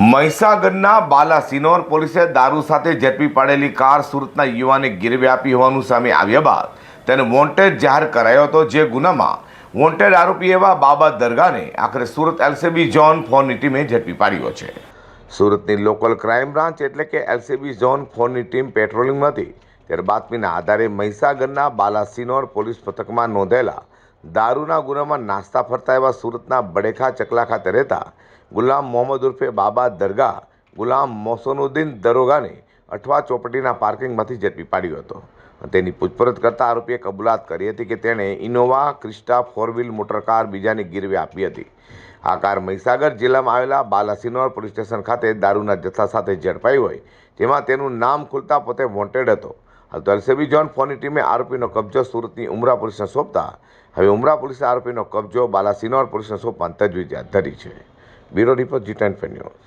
મહીસાગરના બાલાસિનોર પોલીસે દારૂ સાથે ઝડપી પાડેલી કાર સુરતના યુવાને ગીરવે આપી હોવાનું સામે આવ્યા બાદ તેને વોન્ટેડ જાહેર કરાયો હતો જે ગુનામાં વોન્ટેડ આરોપી એવા બાબા દરગાહને આખરે સુરત એલસીબી ઝોન ફોરની ટીમે ઝડપી પાડ્યો છે. સુરતની લોકલ ક્રાઇમ બ્રાન્ચ એટલે કે એલસીબી ઝોન ફોરની ટીમ પેટ્રોલિંગમાં હતી ત્યારે બાતમીના આધારે મહીસાગરના બાલાસિનોર પોલીસ પથકમાં નોંધેલા દારૂના ગુનામાં નાસ્તા ફરતા એવા સુરતના બડેખા ચકલા ખાતે રહેતા ગુલામ મોહમ્મદ ઉર્ફે બાબા દરગાહ, ગુલામ મોસનુદ્દીન દરોગાને અઠવા ચોપટીના પાર્કિંગમાંથી ઝડપી પાડ્યો હતો. તેની પૂછપરછ કરતા આરોપીએ કબૂલાત કરી હતી કે તેણે Innova, Crysta four wheel motor car બીજાને ગીરવે આપી હતી. આ કાર મહીસાગર જિલ્લામાં આવેલા બાલાસિનોર પોલીસ સ્ટેશન ખાતે દારૂના જથ્થા સાથે ઝડપાઈ હોય, જેમાં તેનું નામ ખુલતા પોતે વોન્ટેડ હતો. હાલ તો એલસીબી જોન ફોની ટીમે આરોપીનો કબજો સુરતની ઉમરા પોલીસને સોંપતા હવે ઉમરા પોલીસે આરોપીનો કબજો બાલાસિનોર પોલીસને સોંપવાની તજવીજ હાથ ધરી છે. Bureau report G ten news.